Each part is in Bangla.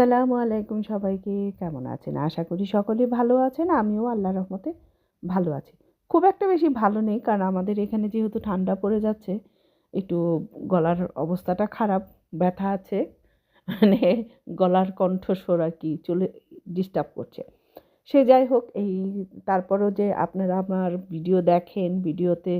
আসসালামু আলাইকুম সবাইকে। কেমন আছেন? আশা করি সকলে ভালো আছেন। আমিও আল্লাহ রহমতে ভালো আছি। খুব একটা বেশি ভালো নেই, কারণ আমাদের এখানে যেহেতু ঠান্ডা পড়ে যাচ্ছে, একটু গলার অবস্থাটা খারাপ, ব্যথা আছে মানে গলার কণ্ঠস্বর আর কি চলে ডিস্টার্ব করছে। সে যাই হোক, এই তারপরও যে আপনারা আমার ভিডিও দেখেন, ভিডিওতে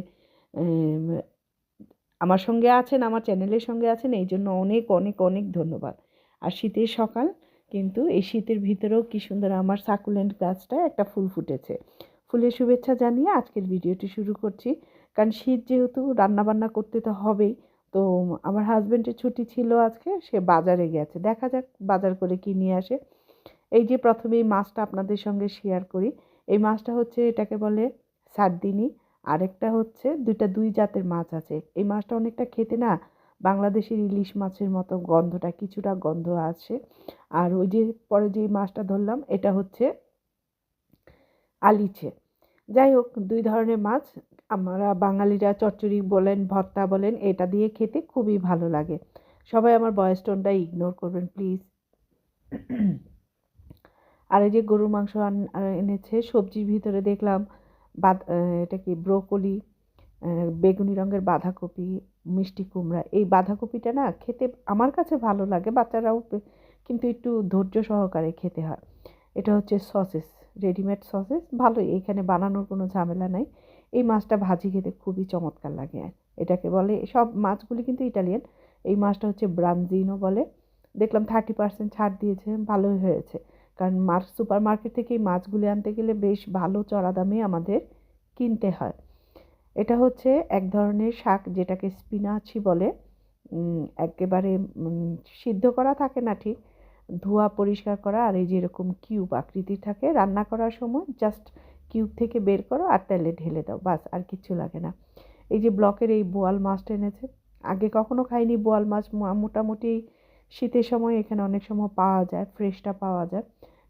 আমার সঙ্গে আছেন, আমার চ্যানেলের সঙ্গে আছেন, এই জন্য অনেক অনেক অনেক ধন্যবাদ। আর শীতের সকাল, কিন্তু এই শীতের ভিতরেও কি সুন্দর আমার সাকুলেন্ট গাছটায় একটা ফুল ফুটেছে। ফুলের শুভেচ্ছা জানিয়ে আজকের ভিডিওটি শুরু করছি। কারণ শীত যেহেতু রান্নাবান্না করতে তো হবেই, তো আমার হাজব্যান্ডের ছুটি ছিল আজকে, সে বাজারে গেছে। দেখা যাক বাজার করে কি নিয়ে আসে। এই যে প্রথমে এই মাছটা আপনাদের সঙ্গে শেয়ার করি। এই মাছটা হচ্ছে এটাকে বলে সার্দিনি, আরেকটা হচ্ছে দুইটা দুই জাতের মাছ আছে। এই মাছটা অনেকটা খেতে না বাংলাদেশের ইলিশ মাছের মতো গন্ধটা, কিছুটা গন্ধ আছে। আর ওই যে পরে যে মাছটা ধরলাম, এটা হচ্ছে আলিছে যাই হোক, দুই ধরনের মাছ, আমরা বাঙালিরা চচ্চড়ি বলেন, ভর্তা বলেন, এটা দিয়ে খেতে খুবই ভালো লাগে। সবাই আমার বয়স টোনটা ইগনোর করবেন প্লিজ আর এই যে গরুর মাংস এনেছে, সবজির ভিতরে দেখলাম, বাদ এটা কি, ব্রোকলি বেগুনি রঙের বাঁধাকপি, মিষ্টি কুমড়া, এই বাঁধাকপিটা না খেতে আমার কাছে ভালো লাগে, বাচ্চারাও কিন্তু একটু ধৈর্য সহকারে খেতে হয়। এটা হচ্ছে সসেস রেডিমেড সসেস, ভালোই, এখানে বানানোর কোনো ঝামেলা নাই। এই মাছটা ভাজি খেতে খুবই চমৎকার লাগে। এটাকে বলে, সব মাছগুলি কিন্তু ইটালিয়ান, এই মাছটা হচ্ছে ব্রাঞ্জিনো বলে। দেখলাম থার্টি পার্সেন্ট ছাড় দিয়েছে, ভালোই হয়েছে। কারণ মাছ সুপার মার্কেট থেকে এই মাছগুলি আনতে গেলে বেশ ভালো চড়া দামে আমাদের কিনতে হয়। এটা হচ্ছে এক ধরনের শাক যেটাকে স্পিনাচি বলে। একেবারে সিদ্ধ করা থাকে না ঠিক, ধোয়া পরিষ্কার করা আর এই যেরকম কিউব আকৃতি থাকে, রান্না করার সময় জাস্ট কিউব থেকে বের করো আর তেলে ঢেলে দাও, বাস, আর কিচ্ছু লাগে না। এই যে ব্লকের এই বোয়াল মাছটা এনেছে, আগে কখনো খাইনি বোয়াল মাছ মোটামুটি শীতের সময় এখানে অনেক সময় পাওয়া যায়, ফ্রেশটা পাওয়া যায়,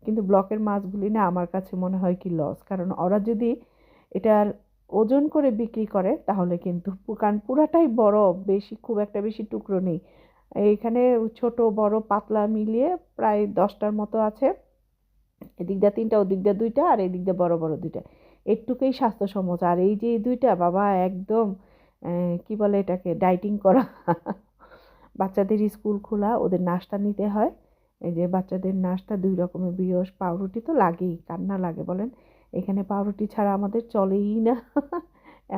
কিন্তু ব্লকের মাছগুলি না আমার কাছে মনে হয় কি লস কারণ ওরা যদি এটার ওজন করে বিক্রি করে, তাহলে কিন্তু কারণ পুরাটাই বড়, বেশি, খুব একটা বেশি টুকরো নেই। এইখানে ছোট, বড়, পাতলা মিলিয়ে প্রায় দশটার মতো আছে। এদিক দিয়ে তিনটা, ওদিক দিয়ে দুইটা, আর এদিক দিয়ে বড় বড় দুইটা। একটুকুই স্বাস্থ্যসম্মত। আর এই যে এই দুইটা, বাবা, একদম কি বলে এটাকে, ডাইটিং করা। বাচ্চাদের স্কুল খোলা, ওদের নাস্তা নিতে হয়। এই যে বাচ্চাদের নাস্তা, দুই রকমের ব্রিয়স পাউরুটি তো লাগেই কান্না লাগে বলেন। এখানে পাউরুটি ছাড়া আমাদের চলেই না।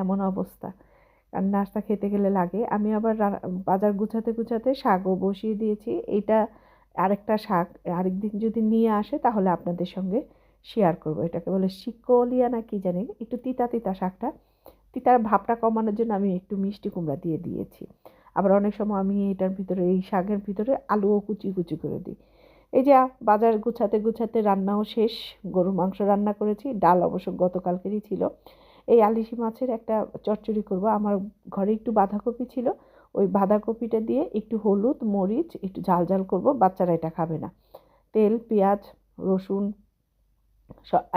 এমন অবস্থা। আর নাস্তা খেতে গেলে লাগে। আমি আবার বাজার গুছাতে গুছাতে শাকও বসিয়ে দিয়েছি। এটা আরেকটা শাক আরেকদিন যদি নিয়ে আসে তাহলে আপনাদের সঙ্গে শেয়ার করব। এটাকে বলে শিকলিয়া না কি জানি? একটু তিতা তিতা শাকটা। তিতার ভাবটা কমানোর জন্য আমি একটু মিষ্টি কুমড়া দিয়ে দিয়েছি। আবার অনেক সময় আমি এটার ভিতরে, এই শাকের ভিতরে আলুও কুচি কুচি করে দিই। এই যে বাজার গুছাতে গুছাতে রান্নাও শেষ, গরুর মাংস রান্না করেছি, ডাল অবশ্য গতকালকেরই ছিল। এই আলিশি মাছের একটা চচ্চড়ি করব। আমার ঘরে একটু বাঁধাকপি ছিল, ওই বাঁধাকপিটা দিয়ে একটু হলুদ, মরিচ, একটু ঝাল ঝাল করব, বাচ্চারা এটা খাবে না। তেল, পেঁয়াজ, রসুন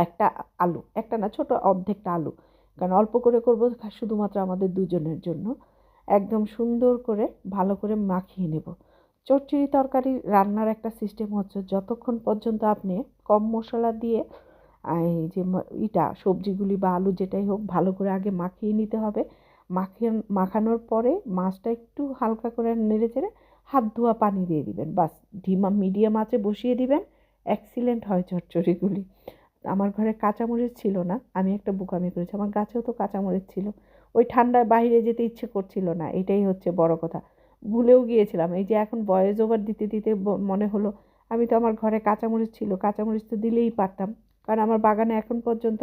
একটা আলু, একটা না, ছোট অর্ধেকটা আলু। কারণ অল্প করে করব শুধুমাত্র আমাদের দুজনের জন্য। একদম সুন্দর করে, ভালো করে মাখিয়ে নেব। চচ্চড়ি তরকারি রান্নার একটা সিস্টেম হচ্ছে যতক্ষণ পর্যন্ত আপনি কম মশলা দিয়ে, এই যে ইটা, সবজিগুলি বা আলু যেটাই হোক ভালো করে আগে মাখিয়ে নিতে হবে। মাখিয়ে, মাখানোর পরে মাছটা একটু হালকা করে নেড়ে চেড়ে হাত ধোয়া পানি দিয়ে দিবেন। বাস ধিমা মিডিয়াম আঁচে বসিয়ে দিবেন। এক্সিলেন্ট হয় চচ্চড়িগুলি আমার ঘরে কাঁচামরিচ ছিল না, আমি একটা বোকামি করেছি। আমার গাছেও তো কাঁচামরিচ ছিল। ওই ঠান্ডায় বাইরে যেতে ইচ্ছে করছিল না, এটাই হচ্ছে বড় কথা। ভুলেও গিয়েছিলাম। এই যে এখন ভয়েস ওভার দিতে দিতে মনে হলো, আমি তো আমার ঘরে কাঁচামরিচ ছিল, কাঁচামরিচ তো দিলেই পারতাম। কারণ আমার বাগানে এখন পর্যন্ত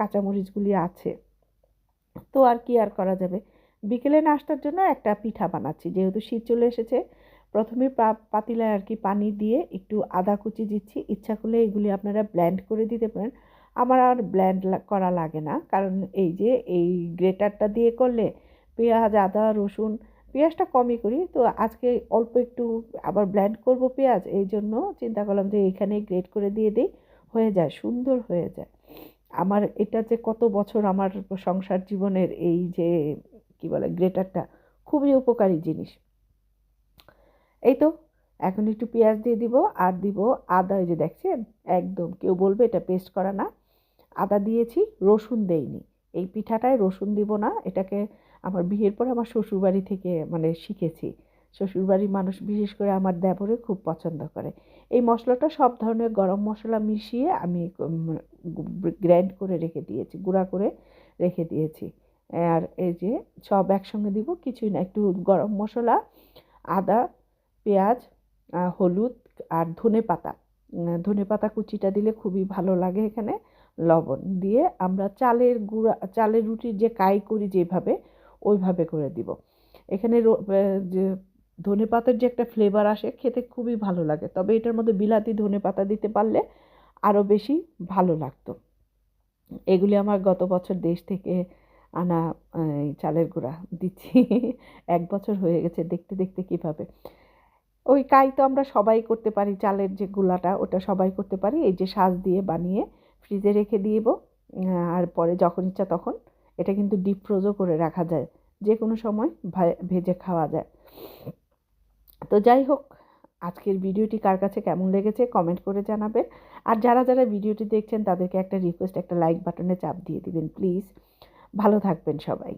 কাঁচামরিচগুলি আছে। তো আর কি আর করা যাবে? বিকেলে নাস্তার জন্য একটা পিঠা বানাচ্ছি। যেহেতু শীত চলে এসেছে, প্রথমে পাতিলায় আর কি পানি দিয়ে একটু আদা কুচি দিচ্ছি। ইচ্ছা করলে এগুলি আপনারা ব্ল্যান্ড করে দিতে পারেন। আমার আর ব্ল্যান্ড করা লাগে না। কারণ এই যে, এই গ্রেটারটা দিয়ে করলে পেঁয়াজ, আদা, রসুন পেঁয়াজটা কমই করি। তো আজকে অল্প একটু আবার ব্ল্যান্ড করব পেঁয়াজ, এই জন্য চিন্তা করলাম যে এখানে গ্রেট করে দিয়ে দিই, হয়ে যায়, সুন্দর হয়ে যায়। আমার এটা যে কত বছর আমার সংসার জীবনের এই যে, কি বলে, গ্রেটারটা, খুবই উপকারী জিনিস। এই তো, এখন একটু পেঁয়াজ দিয়ে দিব, আর দিব আদা, এই যে দেখছেন? একদম, কেউ বলবে এটা পেস্ট করা না। আদা দিয়েছি, রসুন দেইনি। এই পিঠাটায় রসুন দিব না, এটাকে আমার বিয়ের পর আমার শ্বশুরবাড়ি থেকে মানে শিখেছি। শ্বশুরবাড়ির মানুষ বিশেষ করে আমার দেবরে খুব পছন্দ করে। এই মশলাটা সব ধরনের গরম মশলা মিশিয়ে আমি গ্র্যান্ড করে রেখে দিয়েছি, গুঁড়া করে রেখে দিয়েছি। আর এই যে সব একসঙ্গে দিব, কিছুই না, একটু গরম মশলা, আদা, পেঁয়াজ হলুদ আর ধনে পাতা। ধনে পাতা কুচিটা দিলে খুবই ভালো লাগে এখানে। লবণ দিয়ে আমরা চালের গুঁড়া, চালের রুটির যে কাই করি যেভাবে ওইভাবে করে দিব। এখানে যে ধনে পাতার যে একটা ফ্লেভার আসে, খেতে খুবই ভালো লাগে। তবে এটার মধ্যে বিলাতি ধনে পাতা দিতে পারলে আরও বেশি ভালো লাগতো। এগুলি আমার গত বছর দেশ থেকে আনা চালের গুঁড়া দিচ্ছি। এক বছর হয়ে গেছে দেখতে দেখতে কীভাবে। ওই কাই তো আমরা সবাই করতে পারি, চালের যে গুলাটা ওটা সবাই করতে পারি। এই যে সাজ দিয়ে বানিয়ে ফ্রিজে রেখে দিব। আর পরে যখন ইচ্ছা তখন এটা কিন্তু ডিপ ফ্রোজও করে রাখা যায়। যে কোনো সময় ভেজে খাওয়া যায়। তো যাই হোক, আজকের ভিডিওটি কার কাছে কেমন লেগেছে কমেন্ট করে জানাবে। আর যারা যারা ভিডিওটি দেখছেন, তাদেরকে একটা রিকোয়েস্ট একটা লাইক বাটনে চাপ দিয়ে দিবেন প্লিজ ভালো থাকবেন সবাই।